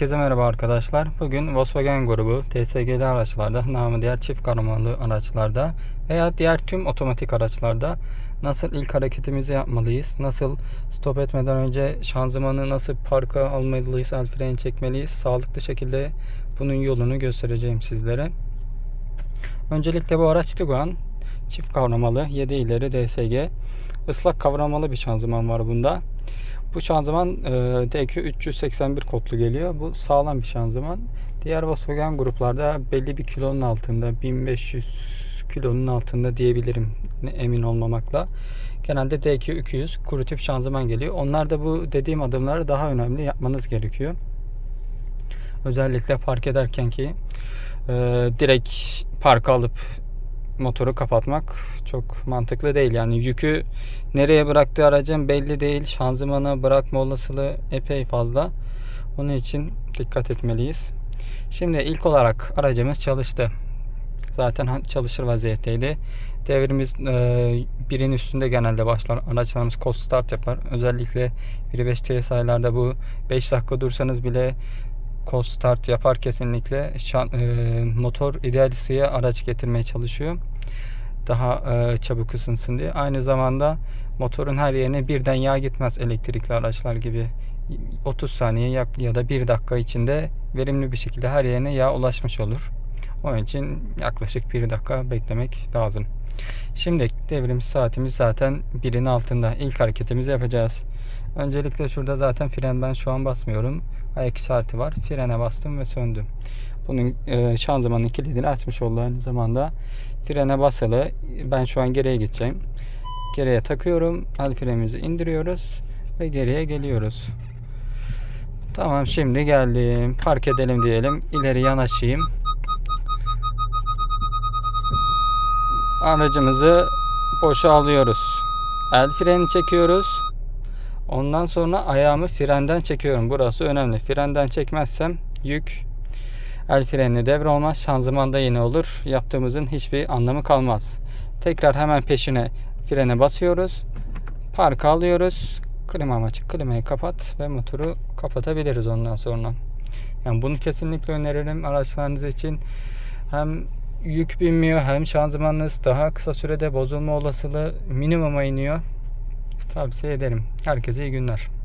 Herkese merhaba arkadaşlar. Bugün Volkswagen grubu TSG'li araçlarda, namı diğer çift kahramanlı araçlarda veya diğer tüm otomatik araçlarda nasıl ilk hareketimizi yapmalıyız, nasıl stop etmeden önce şanzımanı nasıl parka almalıyız, el freni çekmeliyiz, sağlıklı şekilde bunun yolunu göstereceğim sizlere. Öncelikle bu araç Tiguan çift kavramalı 7 ileri DSG ıslak kavramalı bir şanzıman var bunda. Bu şanzıman e, DQ 381 kodlu geliyor. Bu sağlam bir şanzıman. Diğer Volkswagen gruplarda belli bir kilonun altında 1500 kilonun altında diyebilirim emin olmamakla. Genelde DQ 200 kuru tip şanzıman geliyor. Onlar da bu dediğim adımları daha önemli yapmanız gerekiyor. Özellikle park ederken ki e, direkt parka alıp motoru kapatmak çok mantıklı değil. Yani yükü nereye bıraktığı aracın belli değil. Şanzımana bırakma olasılığı epey fazla. Onun için dikkat etmeliyiz. Şimdi ilk olarak aracımız çalıştı. Zaten çalışır vaziyetteydi. Devrimiz e, birin üstünde genelde başlar. Araçlarımız cold start yapar. Özellikle 1.5 TSI'larda bu 5 dakika dursanız bile cold start yapar kesinlikle. Şan, e, motor ideal ısıya araç getirmeye çalışıyor. Daha e, çabuk ısınsın diye. Aynı zamanda motorun her yerine birden yağ gitmez elektrikli araçlar gibi. 30 saniye ya, da 1 dakika içinde verimli bir şekilde her yerine yağ ulaşmış olur. Onun için yaklaşık 1 dakika beklemek lazım. Şimdi devrim saatimiz zaten birin altında. İlk hareketimizi yapacağız. Öncelikle şurada zaten fren ben şu an basmıyorum. Ayak işareti var. Frene bastım ve söndü. Bunun e, şanzımanın kilidini açmış oldu aynı zamanda. Frene basılı. Ben şu an geriye gideceğim. Geriye takıyorum. El frenimizi indiriyoruz ve geriye geliyoruz. Tamam şimdi geldim. Park edelim diyelim. İleri yanaşayım. Aracımızı boşa alıyoruz. El freni çekiyoruz. Ondan sonra ayağımı frenden çekiyorum. Burası önemli. Frenden çekmezsem yük el frenini devrolmaz. Şanzımanda yine olur. Yaptığımızın hiçbir anlamı kalmaz. Tekrar hemen peşine frene basıyoruz. Parka alıyoruz. Klima açık. Klimayı kapat ve motoru kapatabiliriz ondan sonra. Yani bunu kesinlikle öneririm araçlarınız için. Hem yük binmiyor hem şanzımanınız daha kısa sürede bozulma olasılığı minimuma iniyor. Tavsiye ederim. Herkese iyi günler.